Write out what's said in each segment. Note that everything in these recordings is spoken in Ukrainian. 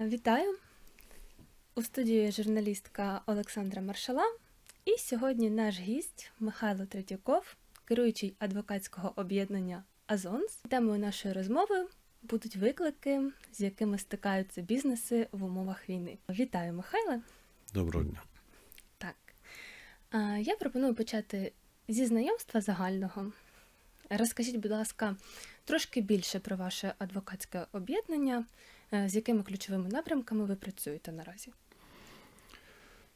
Вітаю! У студії журналістка Олександра Маршала. І сьогодні наш гість Михайло Третьяков, керуючий адвокатського об'єднання Азонс. Темою нашої розмови будуть виклики, з якими стикаються бізнеси в умовах війни. Вітаю, Михайле! Доброго дня. Так. Я пропоную почати зі знайомства загального. Розкажіть, будь ласка, трошки більше про ваше адвокатське об'єднання, з якими ключовими напрямками ви працюєте наразі.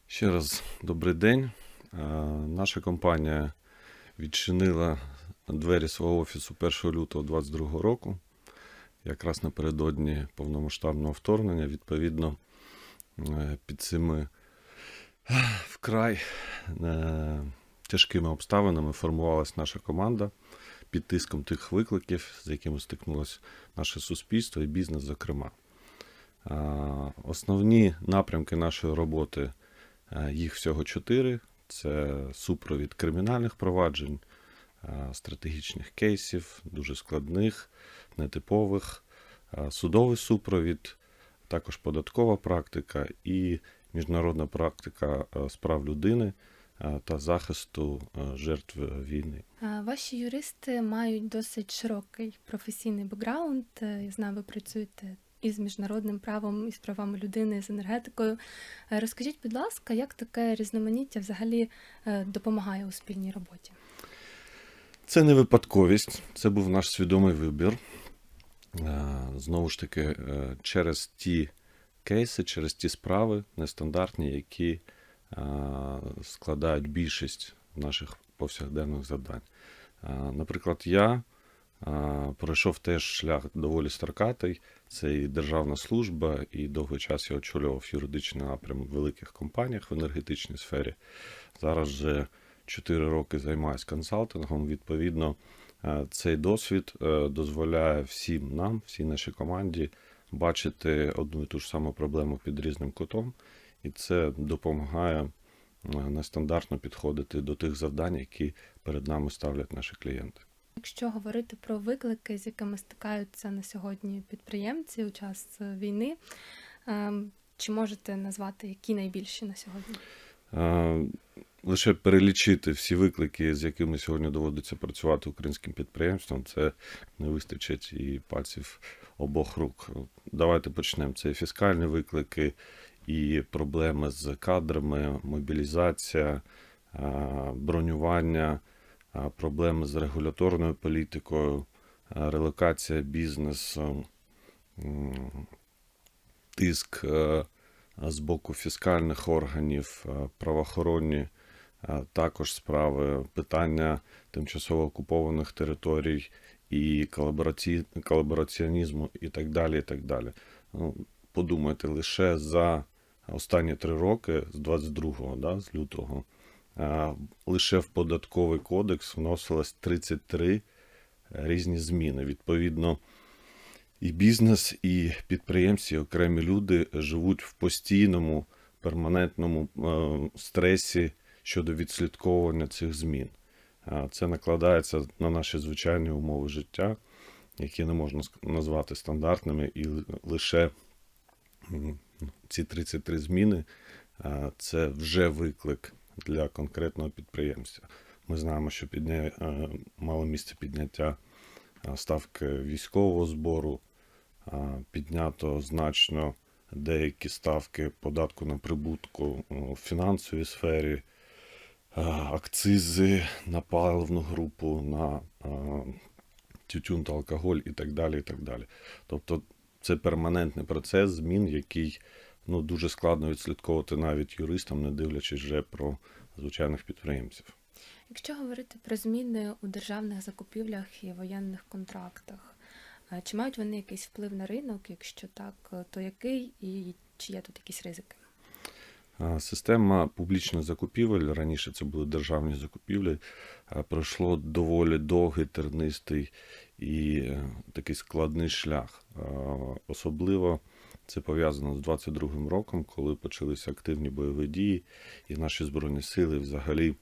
Ще раз добрий день. Е, Наша компанія відчинила двері свого офісу 1 лютого 2022 року, якраз напередодні повномасштабного вторгнення. Відповідно, е, під цими е, вкрай е, тяжкими обставинами формувалась наша команда під тиском тих викликів, з якими стикнулося наше суспільство і бізнес, зокрема. Основні напрямки нашої роботи Е, Їх всього чотири: це супровід кримінальних проваджень, е, стратегічних кейсів, дуже складних, нетипових, е, судовий супровід, також податкова практика і міжнародна практика справ людини та захисту жертв війни. Ваші юристи мають досить широкий професійний бекграунд. Я знаю, ви працюєте із міжнародним правом, із правами людини, з енергетикою. Е, Розкажіть, будь ласка, як таке різноманіття взагалі е, допомагає у спільній роботі? Це не випадковість, це був наш свідомий вибір. Е, Знову ж таки, через ті кейси, через ті справи нестандартні, які складають більшість наших повсякденних завдань. Наприклад, я пройшов теж шлях доволі старкатий. Це і державна служба, і довгий час я очолював юридичний напрям в великих компаніях в енергетичній сфері. Зараз вже 4 роки займаюся консалтингом. Відповідно, е, цей досвід е, дозволяє всім нам, всій нашій команді, бачити одну і ту ж саму проблему під різним кутом, і це допомагає е, нестандартно підходити до тих завдань, які перед нами ставлять наші клієнти. Якщо говорити про виклики, з якими стикаються на сьогодні підприємці у час е, війни, ем, чи можете назвати які найбільші на сьогодні? Е, Лише перелічити всі виклики, з якими сьогодні доводиться працювати українським підприємствам, це не вистачить і пальців обох рук. Давайте почнемо. Це і фіскальні виклики, і проблеми з кадрами, мобілізація, е, бронювання, проблеми з регуляторною політикою, релокація бізнесу, тиск е, з боку фіскальних органів, е, правоохоронні е, також справи, питання тимчасово окупованих територій і колабораці... колабораціонізму і так далі. і так далі. Ну, подумайте, лише за останні три роки, з 22-го, да, з лютого, лише в податковий кодекс вносилось 33 різні зміни. Відповідно, і бізнес, і підприємці, і окремі люди живуть в постійному перманентному е, стресі щодо відслідковування цих змін. Е, Це накладається на наші звичайні умови життя, які не можна назвати стандартними, і лише м, ці 33 зміни е, це вже виклик для конкретного підприємця. Ми знаємо, що підня... е, мало місце підняття е, ставки військового збору, піднято значно деякі ставки податку на прибутку у фінансовій сфері, акцизи на паливну групу, на тютюн та алкоголь і так далі. і так далі. Тобто це перманентний процес змін, який ну, дуже складно відслідковувати навіть юристам, не дивлячись вже про звичайних підприємців. Якщо говорити про зміни у державних закупівлях і воєнних контрактах, е, чи мають вони якийсь вплив на ринок? Якщо так, е, то який і чи є тут якісь ризики? Система публічних закупівель, раніше це були державні закупівлі, пройшло доволі довгий, тернистий і е, такий складний шлях. Особливо це пов'язано з 22-м роком, коли почалися активні бойові дії, і наші збройні сили взагалі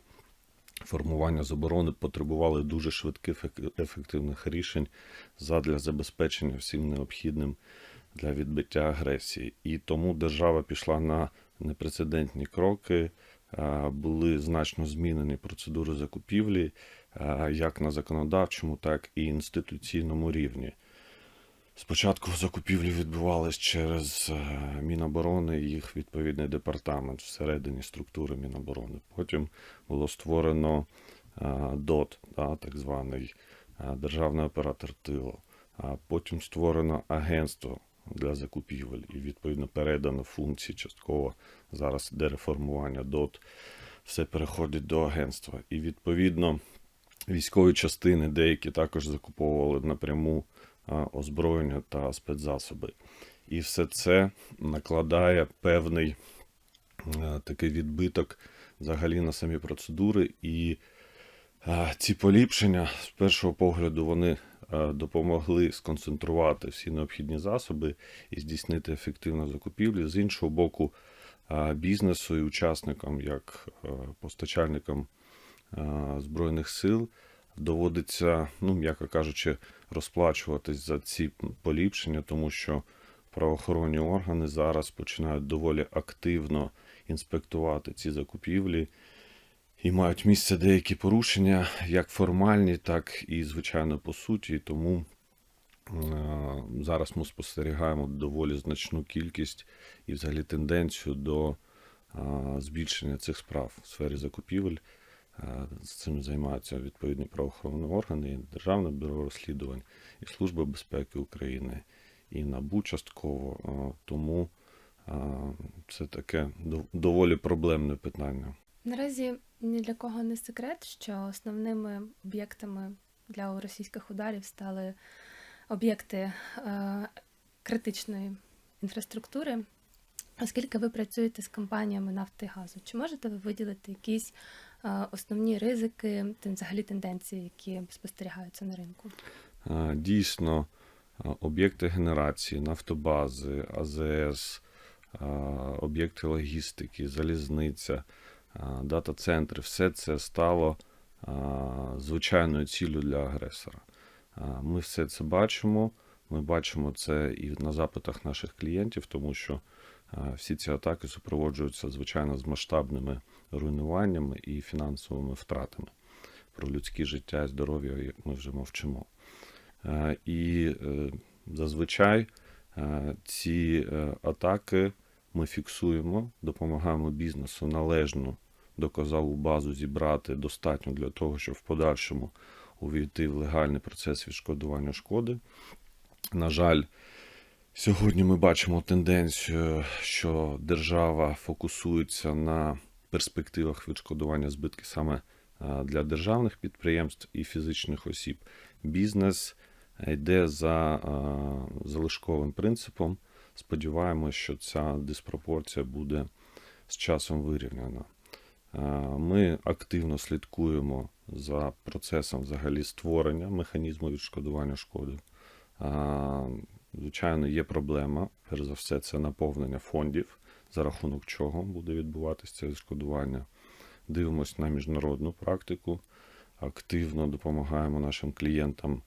формування заборони потребували дуже швидких ефективних рішень задля забезпечення всім необхідним для відбиття агресії. І тому держава пішла на непрецедентні кроки. Були значно змінені процедури закупівлі як на законодавчому, так і інституційному рівні. Спочатку закупівлі відбувались через е, Міноборони і їх відповідний департамент всередині структури Міноборони. Потім було створено е, ДОТ, так званий е, державний оператор тилу. А потім створено агентство для закупівель і відповідно передано функції частково зараз де реформування ДОТ. Все переходить до агентства. І відповідно військові частини деякі також закуповували напряму озброєння та спецзасоби. І все це накладає певний е, такий відбиток взагалі на самі процедури. І е, ці поліпшення, з першого погляду, вони е, допомогли сконцентрувати всі необхідні засоби і здійснити ефективну закупівлю. З іншого боку, бізнесу і учасникам, як постачальникам Збройних сил, доводиться, ну, м'яко кажучи, розплачуватись за ці поліпшення, тому що правоохоронні органи зараз починають доволі активно інспектувати ці закупівлі. І мають місце деякі порушення, як формальні, так і, звичайно, по суті. Тому е, зараз ми спостерігаємо доволі значну кількість і взагалі тенденцію до е, збільшення цих справ в сфері закупівель. Е, цим займаються відповідні правоохоронні органи, і Державне бюро розслідувань, і Служба безпеки України, і НАБУ частково. Е, Тому е, це таке доволі проблемне питання. Наразі ні для кого не секрет, що основними об'єктами для російських ударів стали об'єкти критичної інфраструктури. Оскільки ви працюєте з компаніями нафти і газу, чи можете ви виділити якісь основні ризики взагалі тенденції, які спостерігаються на ринку? Дійсно, об'єкти генерації, нафтобази, АЗС, об'єкти логістики, залізниця, дата-центри все це стало звичайною ціллю для агресора. Ми все це бачимо. Ми бачимо це і на запитах наших клієнтів, тому що всі ці атаки супроводжуються звичайно з масштабними руйнуваннями і фінансовими втратами. Про людське життя і здоров'я як ми вже мовчимо. Е, І е, зазвичай е, ці атаки ми фіксуємо, допомагаємо бізнесу належну доказову базу зібрати достатньо для того, щоб в подальшому увійти в легальний процес відшкодування шкоди. На жаль, сьогодні ми бачимо тенденцію, що держава фокусується на перспективах відшкодування збитків саме е, для державних підприємств і фізичних осіб. Бізнес йде за е, залишковим принципом. Сподіваємось, що ця диспропорція буде з часом вирівняна. Е, Ми активно слідкуємо за процесом взагалі створення механізму відшкодування шкоди. Е, Звичайно, є проблема. Перш за все, це наповнення фондів, за рахунок чого буде відбуватися це відшкодування. Дивимось на міжнародну практику, активно допомагаємо нашим клієнтам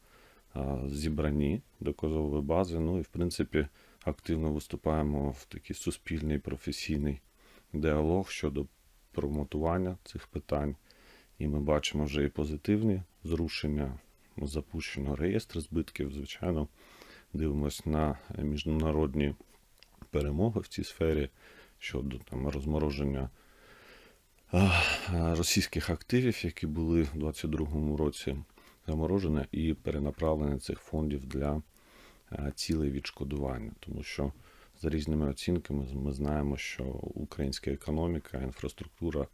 зібранні доказової бази. Ну і, в принципі, активно виступаємо в такий суспільний професійний діалог щодо промотування цих питань. І ми бачимо вже і позитивні зрушення. Запущено реєстр збитків, звичайно, дивимось на міжнародні перемоги в цій сфері щодо там, розмороження російських активів, які були в 2022 році заморожені, і перенаправлення цих фондів для цілей відшкодування. Тому що за різними оцінками ми знаємо, що українська економіка, інфраструктура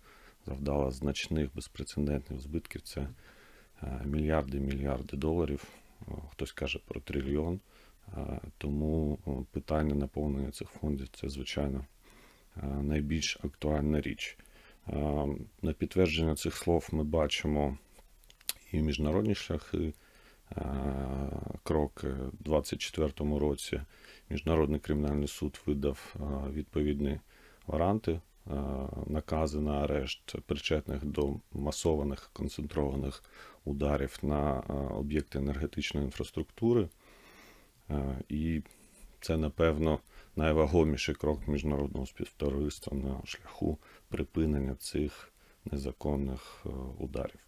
завдала значних безпрецедентних збитків. Це мільярди мільярди доларів. Хтось каже про трильйон. Е, Тому питання наповнення цих фондів це, звичайно, е, найбільш актуальна річ. Е, На підтвердження цих слов ми бачимо і міжнародні шляхи. е, Кроки у 2024 році Міжнародний кримінальний суд видав е, відповідні варанти, е, накази на арешт причетних до масованих концентрованих ударів на е, об'єкти енергетичної інфраструктури. Е, І це, напевно, найвагоміший крок міжнародного співтовариства на шляху припинення цих незаконних е, ударів.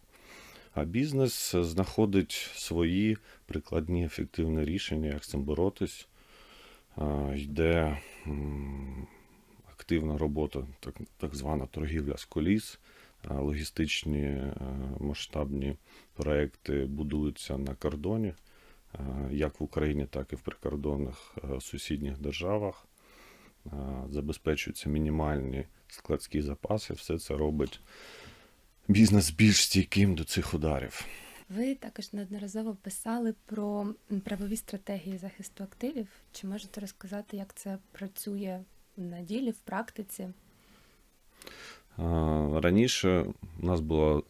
А бізнес знаходить свої прикладні ефективні рішення, як з цим боротись. Йде активна робота, так, так звана торгівля з коліс. Логістичні е, масштабні проекти будуються на кордоні, е, як в Україні, так і в прикордонних е, сусідніх державах. Е, Забезпечуються мінімальні складські запаси. Все це робить бізнес більш стійким до цих ударів. Ви також неодноразово писали про правові стратегії захисту активів. Чи можете розказати, як це працює на ділі, в практиці? Раніше у нас був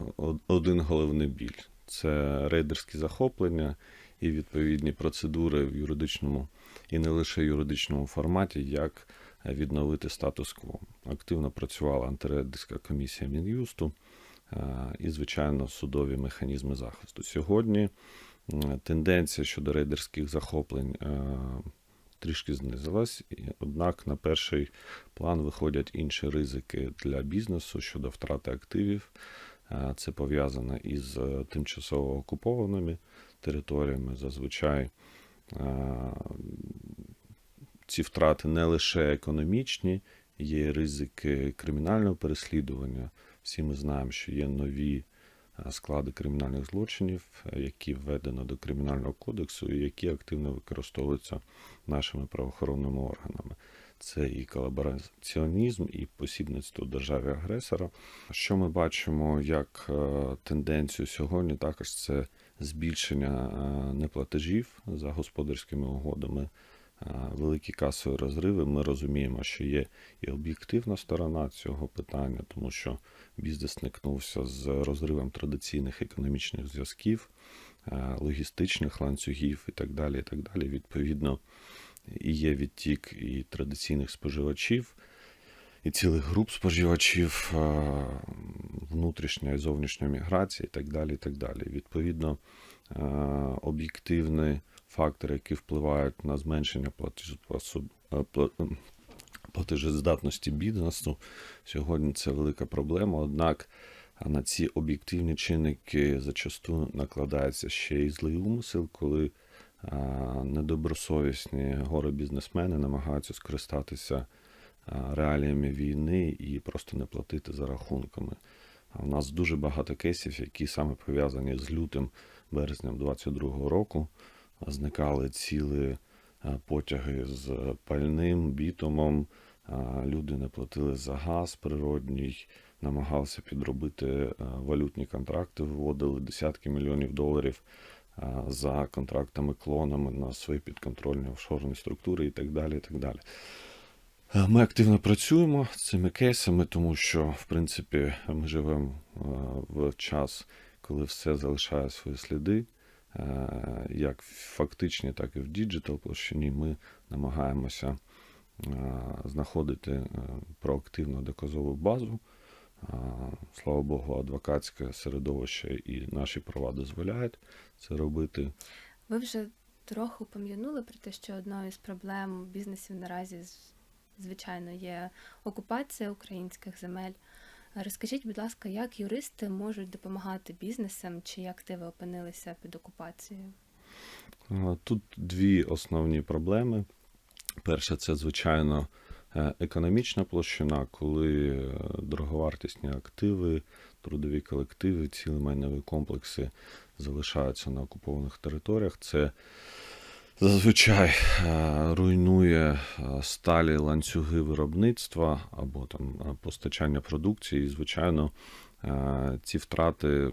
один головний біль це рейдерські захоплення і відповідні процедури в юридичному і не лише юридичному форматі, як відновити статус-кво. Активно працювала антирейдерська комісія Мін'юсту і, звичайно, судові механізми захисту. Сьогодні тенденція щодо рейдерських захоплень трішки знизилась, однак на перший план виходять інші ризики для бізнесу щодо втрати активів. Е, Це пов'язано із е, тимчасово окупованими територіями. Зазвичай е, ці втрати не лише економічні, є ризики кримінального переслідування. Всі ми знаємо, що є нові е, склади кримінальних злочинів, е, які введено до кримінального кодексу і які активно використовуються нашими правоохоронними органами. Це і колабораціонізм, і посібництво державі агресора. Що ми бачимо як тенденцію сьогодні, також це збільшення е, неплатежів за господарськими угодами, е, великі касові розриви. Ми розуміємо, що є і об'єктивна сторона цього питання, тому що бізнес стикнувся з розривом традиційних економічних зв'язків, е, логістичних ланцюгів і так далі. І так далі. Відповідно, і є відтік і традиційних споживачів, і цілих груп споживачів, е, внутрішня і зовнішня міграція, і так далі. І так далі. Відповідно, е, об'єктивні фактори, які впливають на зменшення е, платежездатності бізнесу, сьогодні це велика проблема. Однак на ці об'єктивні чинники зачасту накладається ще й злий умисел, коли недобросовісні гори бізнесмени намагаються скористатися реаліями війни і просто не платити за рахунками. В нас дуже багато кейсів, які саме пов'язані з лютим березнем 22-го року. Зникали цілі потяги з пальним, бітумом. Люди не платили за газ природній, намагалися підробити валютні контракти, виводили десятки мільйонів доларів за контрактами клонами на свої підконтрольні офшорні структури і так далі. І так далі. Е, Ми активно працюємо з цими кейсами, тому що, в принципі, ми живемо е, в час, коли все залишає свої сліди, Е, як в фактичній, так і в діджитал площині. Ми намагаємося знаходити проактивну доказову базу. Слава Богу, адвокатське середовище і наші права дозволяють це робити. Ви вже трохи пом'янули про те, що одною з проблем бізнесів наразі з- звичайно є окупація українських земель. Розкажіть, будь ласка, як юристи можуть допомагати бізнесам, чиї активи опинилися під окупацією? Е, Тут дві основні проблеми. Перше, це, звичайно, е, економічна площина, коли е, дороговартісні активи, трудові колективи, цілі майнові комплекси залишаються на окупованих територіях. Це зазвичай е, руйнує е, сталі ланцюги виробництва або там е, постачання продукції. І, звичайно, ці втрати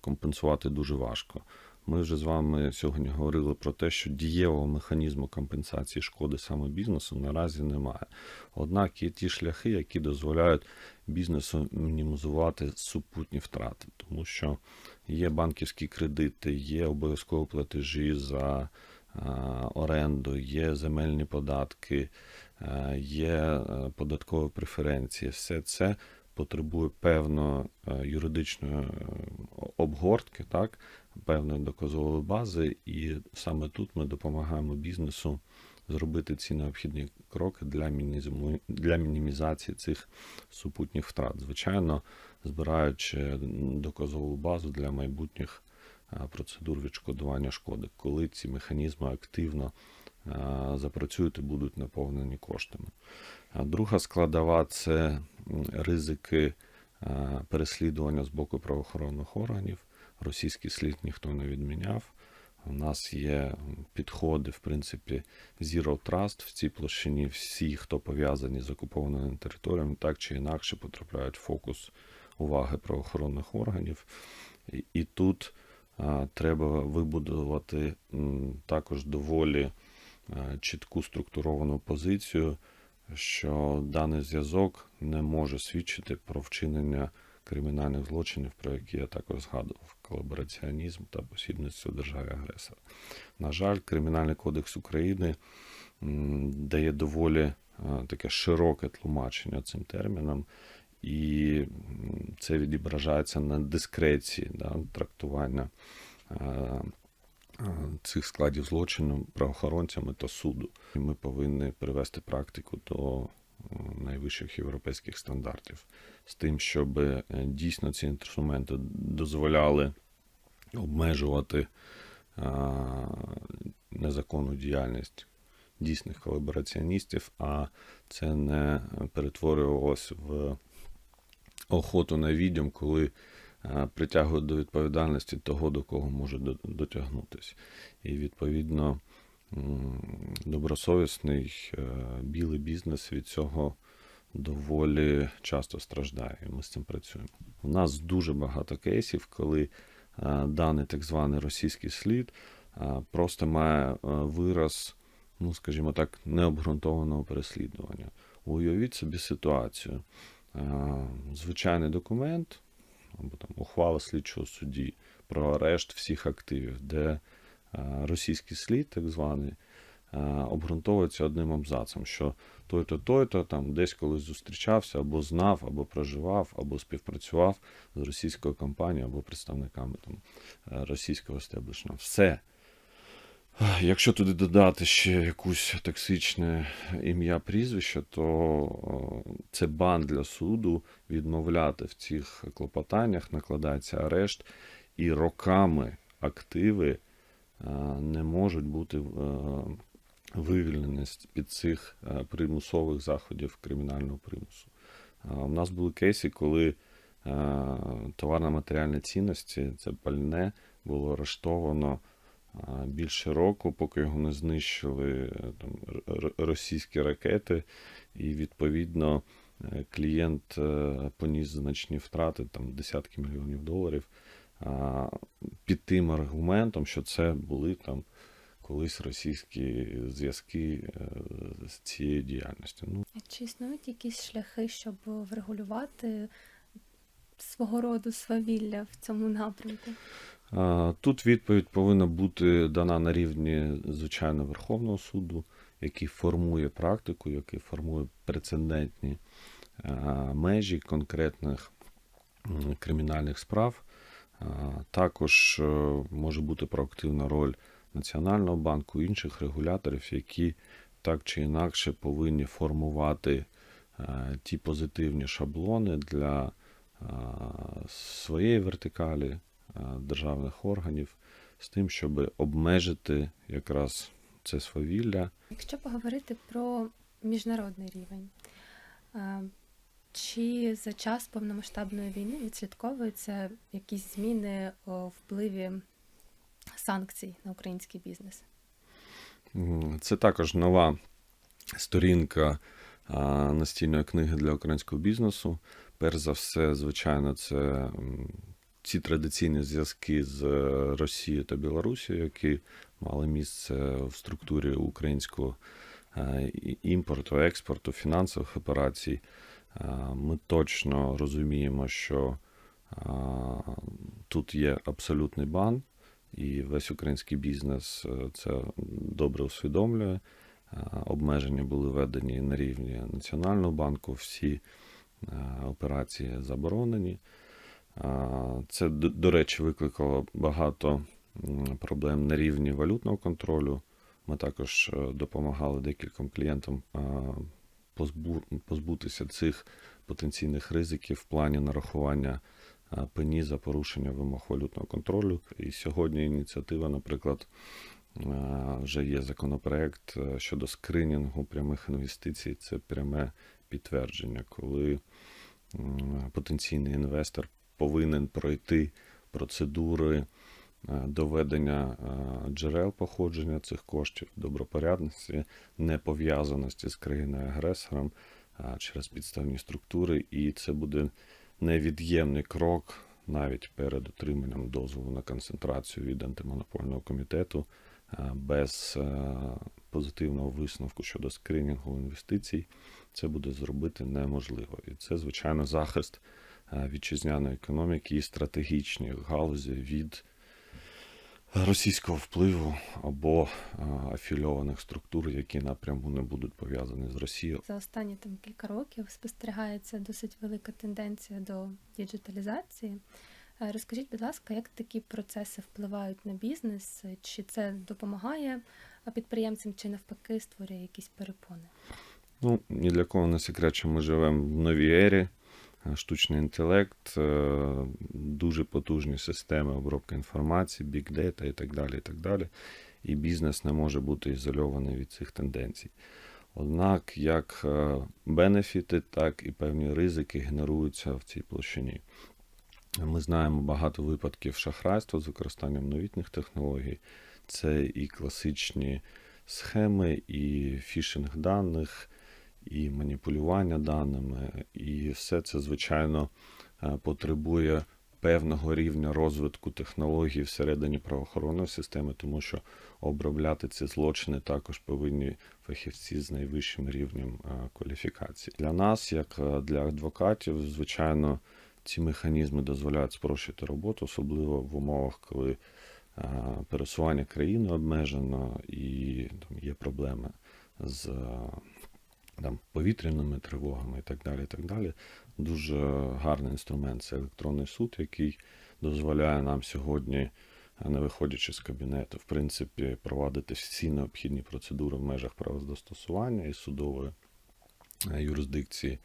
компенсувати дуже важко. Ми вже з вами сьогодні говорили про те, що дієвого механізму компенсації шкоди саме бізнесу наразі немає. Однак є ті шляхи, які дозволяють бізнесу мінімізувати супутні втрати, тому що є банківські кредити, є обов'язкові платежі за оренду, є земельні податки, е, є е, податкові преференції. Все це потребує певно е, юридичної е, обгортки, так, певної доказової бази, і саме тут ми допомагаємо бізнесу зробити ці необхідні кроки для, для мінімізації цих супутніх втрат. Звичайно, збираючи доказову базу для майбутніх процедур відшкодування шкоди, коли ці механізми активно запрацюють і будуть наповнені коштами. Друга складова це ризики переслідування з боку правоохоронних органів. Російський слід ніхто не відміняв. У нас є підходи, в принципі, Zero Trust в цій площині. Всі, хто пов'язані з окупованими територіями, так чи інакше потрапляють в фокус уваги правоохоронних органів. І, і тут треба вибудувати також доволі чітку структуровану позицію, що даний зв'язок не може свідчити про вчинення кримінальних злочинів, про які я також згадував: колабораціонізм та посібництво державі агресора. На жаль, Кримінальний кодекс України дає доволі е, таке широке тлумачення цим термінам, і це відображається на дискреції да, трактування е, е, цих складів злочину правоохоронцями та суду. Ми повинні привести практику до е, найвищих європейських стандартів з тим, щоб дійсно ці інструменти дозволяли обмежувати незаконну діяльність дійсних колабораціоністів, а це не перетворювалося в охоту на відьом, коли притягують до відповідальності того, до кого може до- дотягнутися. І відповідно добросовісний е, білий бізнес від цього доволі часто страждає. І ми з цим працюємо. У нас дуже багато кейсів, коли а, даний так званий російський слід просто має вираз, ну скажімо так, необґрунтованого переслідування. Уявіть собі ситуацію. А, Звичайний документ або там ухвала слідчого судді про арешт всіх активів, де російський слід, так званий, обґрунтовується одним абзацом, що той-то, той-то там десь колись зустрічався, або знав, або проживав, або співпрацював з російською компанією, або представниками там е, російського стеблішна. Все. Якщо туди додати ще якусь токсичне ім'я прізвище, то це бан для суду відмовляти в цих клопотаннях, накладається арешт, і роками активи е, не можуть бути е, вивільнені під цих е, примусових заходів кримінального примусу. У нас були кейси, коли е, товарно-матеріальні цінності, це пальне, було арештовано е, більше року, поки його не знищили е, там, російські ракети, і відповідно е, клієнт е, поніс значні втрати, там десятки мільйонів доларів, під тим аргументом, що це були там колись російські зв'язки з цією діяльністю. Ну, Чи існують якісь шляхи, щоб врегулювати свого роду свавілля в цьому напрямку? Тут відповідь повинна бути дана на рівні звичайно Верховного суду, який формує практику, який формує прецедентні межі конкретних кримінальних справ. Також е, може бути проактивна роль Національного банку, інших регуляторів, які так чи інакше повинні формувати е, ті позитивні шаблони для своєї вертикалі державних органів з тим, щоб обмежити якраз це свавілля. Якщо поговорити про міжнародний рівень, е, чи за час повномасштабної війни відслідковуються якісь зміни у впливі санкцій на український бізнес? Це також нова сторінка а, настільної книги для українського бізнесу. Перш за все, звичайно, це ці традиційні зв'язки з е, Росією та Білорусією, які мали місце в структурі українського е, імпорту, експорту, фінансових операцій. Ми точно розуміємо, що тут є абсолютний бан, і весь український бізнес е, це добре усвідомлює. Обмеження були введені на рівні Національного банку, всі е, операції заборонені. Це, до, речі, викликало багато проблем на рівні валютного контролю. Ми також е, допомагали декільком клієнтам позбутися цих потенційних ризиків в плані нарахування пені за порушення вимог валютного контролю. І сьогодні ініціатива, наприклад, вже є законопроект е, щодо скринінгу прямих інвестицій. Це пряме підтвердження, коли потенційний інвестор повинен пройти процедури е, доведення е, джерел походження цих коштів, добропорядності, непов'язаності з країною-агресором е, через підставні структури, і це буде невід'ємний крок навіть перед отриманням дозволу на концентрацію від антимонопольного комітету без позитивного висновку щодо скринінгу інвестицій. Це буде зробити неможливо. І це, звичайно, захист вітчизняної економіки і стратегічних галузі від російського впливу або е, афільованих структур, які напряму не будуть пов'язані з Росією. За останні там кілька років спостерігається досить велика тенденція до діджиталізації. Е, Розкажіть, будь ласка, як такі процеси впливають на бізнес? Чи це допомагає е, підприємцям, чи навпаки створює якісь перепони? Ну, ні для кого не секрет, що ми живемо в новій ері. Е, Штучний інтелект, е, дуже потужні системи обробки інформації, big data і так далі. І так далі. І бізнес не може бути ізольований від цих тенденцій. Однак, як е, бенефіти, так і певні ризики генеруються в цій площині. Ми знаємо багато випадків шахрайства з використанням новітніх технологій. Це і класичні схеми, і фішинг даних, і маніпулювання даними. І все це, звичайно, е, потребує певного рівня розвитку технологій всередині правоохоронної системи, тому що обробляти ці злочини також повинні фахівці з найвищим рівнем е, кваліфікації. Для нас, як е, для адвокатів, звичайно, ці механізми дозволяють спрощити роботу, особливо в умовах, коли пересування країни обмежено і там, є проблеми з там, повітряними тривогами і так далі. І так далі. Дуже гарний інструмент це електронний суд, який дозволяє нам сьогодні, е, не виходячи з кабінету, в принципі, провадити всі необхідні процедури в межах правозастосування і судової е, юрисдикції.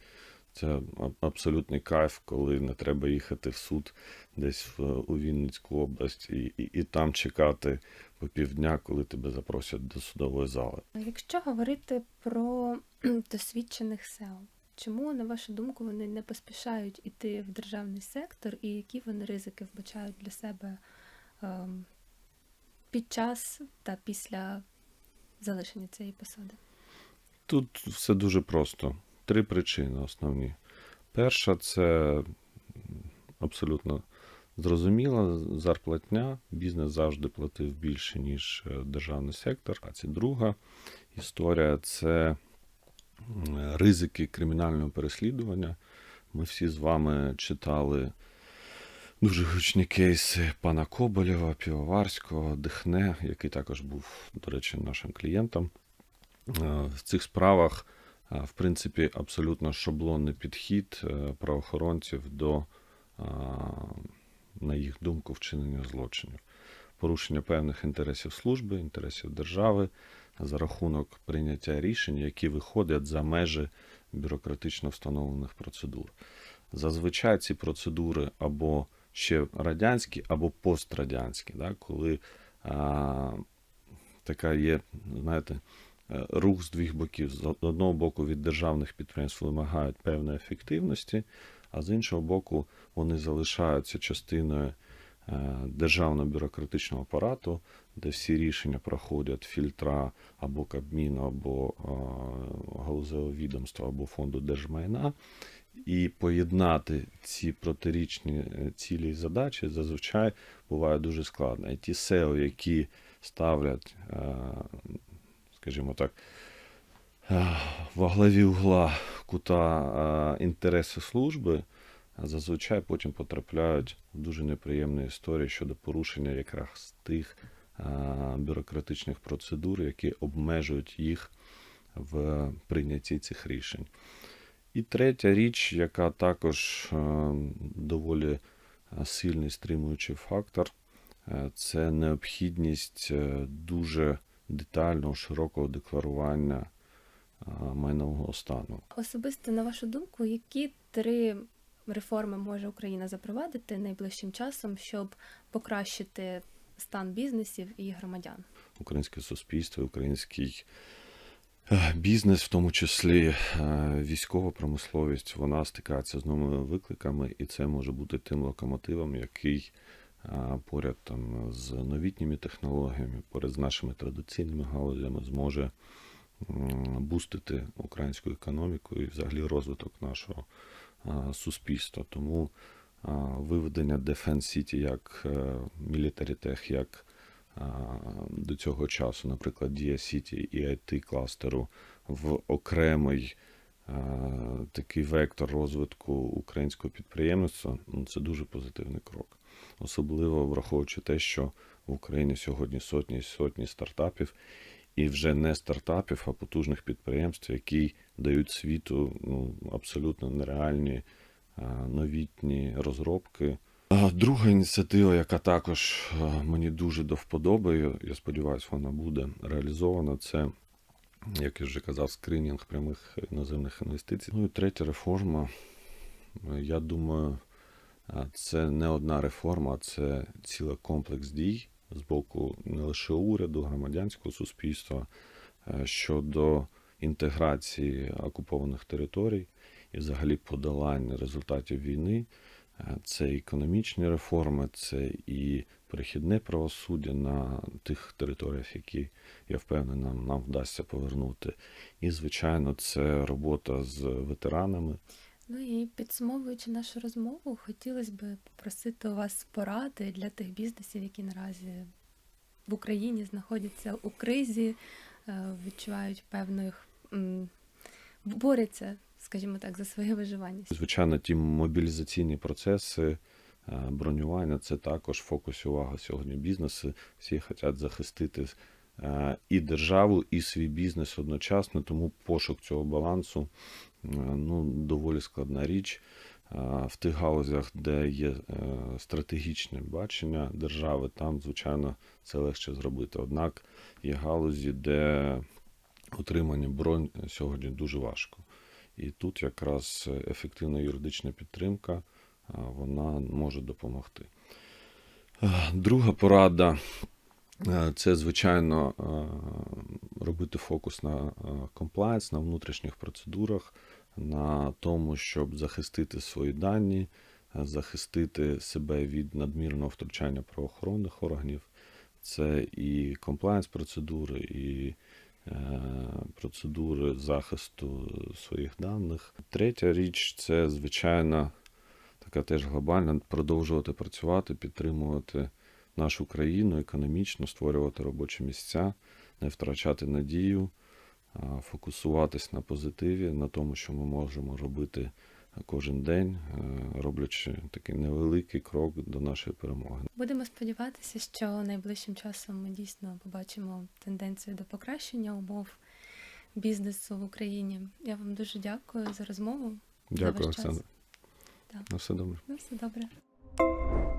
Це абсолютний кайф, коли не треба їхати в суд десь в, у Вінницьку область і, і, і там чекати по півдня, коли тебе запросять до судової зали. Якщо говорити про досвідчених SEO, чому, на вашу думку, вони не поспішають іти в державний сектор, і які вони ризики вбачають для себе ем, під час та після залишення цієї посади? Тут все дуже просто. Три причини основні. Перша це абсолютно зрозуміла зарплатня. Бізнес завжди платив більше, ніж е, державний сектор. А це друга історія це ризики кримінального переслідування. Ми всі з вами читали дуже гучні кейси пана Коболєва, Півоварського, Дихне, який також був, до речі, нашим клієнтом. Е, В цих справах, е, в принципі, абсолютно шаблонний підхід е, правоохоронців до, на їх думку, вчинення злочинів. Порушення певних інтересів служби, інтересів держави за рахунок прийняття рішень, які виходять за межі бюрократично встановлених процедур. Зазвичай ці процедури або ще радянські, або пострадянські, да, коли а, така є, знаєте, е, рух з двох боків. З одного боку, від державних підприємств вимагають певної ефективності, а з іншого боку, вони залишаються частиною державного бюрократичного апарату, де всі рішення проходять фільтра або Кабміну, або е, галузевого відомства, або фонду держмайна. І поєднати ці протирічні е, цілі і задачі зазвичай буває дуже складно. І ті SEO, які ставлять, е, скажімо так, е, во главі угла кута е, інтереси служби, зазвичай потім потрапляють в дуже неприємні історії щодо порушення якраз тих бюрократичних процедур, які обмежують їх в прийнятті цих рішень. І третя річ, яка також доволі сильний стримуючий фактор, це необхідність е, дуже детального, широкого декларування майнового стану. Особисто на вашу думку, які три реформи може Україна запровадити найближчим часом, щоб покращити стан бізнесів і громадян? Українське суспільство, український е, бізнес, в тому числі е, військова промисловість, вона стикається з новими викликами, і це може бути тим локомотивом, який е, поряд там з новітніми технологіями, поряд з нашими традиційними галузями зможе бустити українську економіку і взагалі розвиток нашого суспільства. Тому виведення Defense City як е, Military Tech, як до цього часу, наприклад, Dia City і IT кластеру в окремий такий вектор розвитку українського підприємництва, ну, це дуже позитивний крок. Особливо враховуючи те, що в Україні сьогодні сотні і сотні стартапів, і вже не стартапів, а потужних підприємств, які дають світу ну, абсолютно нереальні новітні розробки. Друга ініціатива, яка також мені дуже до вподоби, я сподіваюся, вона буде реалізована, це, як я вже казав, скринінг прямих іноземних інвестицій. Ну і третя реформа, я думаю, це не одна реформа, це цілий комплекс дій з боку не лише уряду, громадянського суспільства е, щодо інтеграції окупованих територій і взагалі подолання результатів війни. Е, Це економічні реформи, це і перехідне правосуддя на тих територіях, які я впевнений, нам, нам вдасться повернути. І, звичайно, це робота з ветеранами. Ну і підсумовуючи нашу розмову, хотілося б попросити у вас поради для тих бізнесів, які наразі в Україні знаходяться у кризі, е, відчувають певних борються, скажімо так, за своє виживання. Звичайно, ті мобілізаційні процеси, е, бронювання це також в фокусі уваги сьогодні бізнеси. Всі хочуть захистити і державу, і свій бізнес одночасно, тому пошук цього балансу е, ну, доволі складна річ. Е, В тих галузях, де є е, стратегічне бачення держави, там, звичайно, це легше зробити. Однак є галузі, де утримання бронь сьогодні дуже важко. І тут якраз ефективна юридична підтримка вона може допомогти. Е, Друга порада е, це, звичайно, е, робити фокус на комплайнс, на внутрішніх процедурах, на тому, щоб захистити свої дані, е, захистити себе від надмірного втручання правоохоронних органів. Це і комплайнс процедури, і е, процедури захисту своїх даних. Третя річ це, звичайно, така теж глобальна, продовжувати працювати, підтримувати нашу країну економічно, створювати робочі місця, не втрачати надію, фокусуватись на позитиві, на тому, що ми можемо робити кожен день, е, роблячи такий невеликий крок до нашої перемоги. Будемо сподіватися, що найближчим часом ми дійсно побачимо тенденцію до покращення умов бізнесу в Україні. Я вам дуже дякую за розмову. Дякую. Олександр. На все добре. Ну, все добре.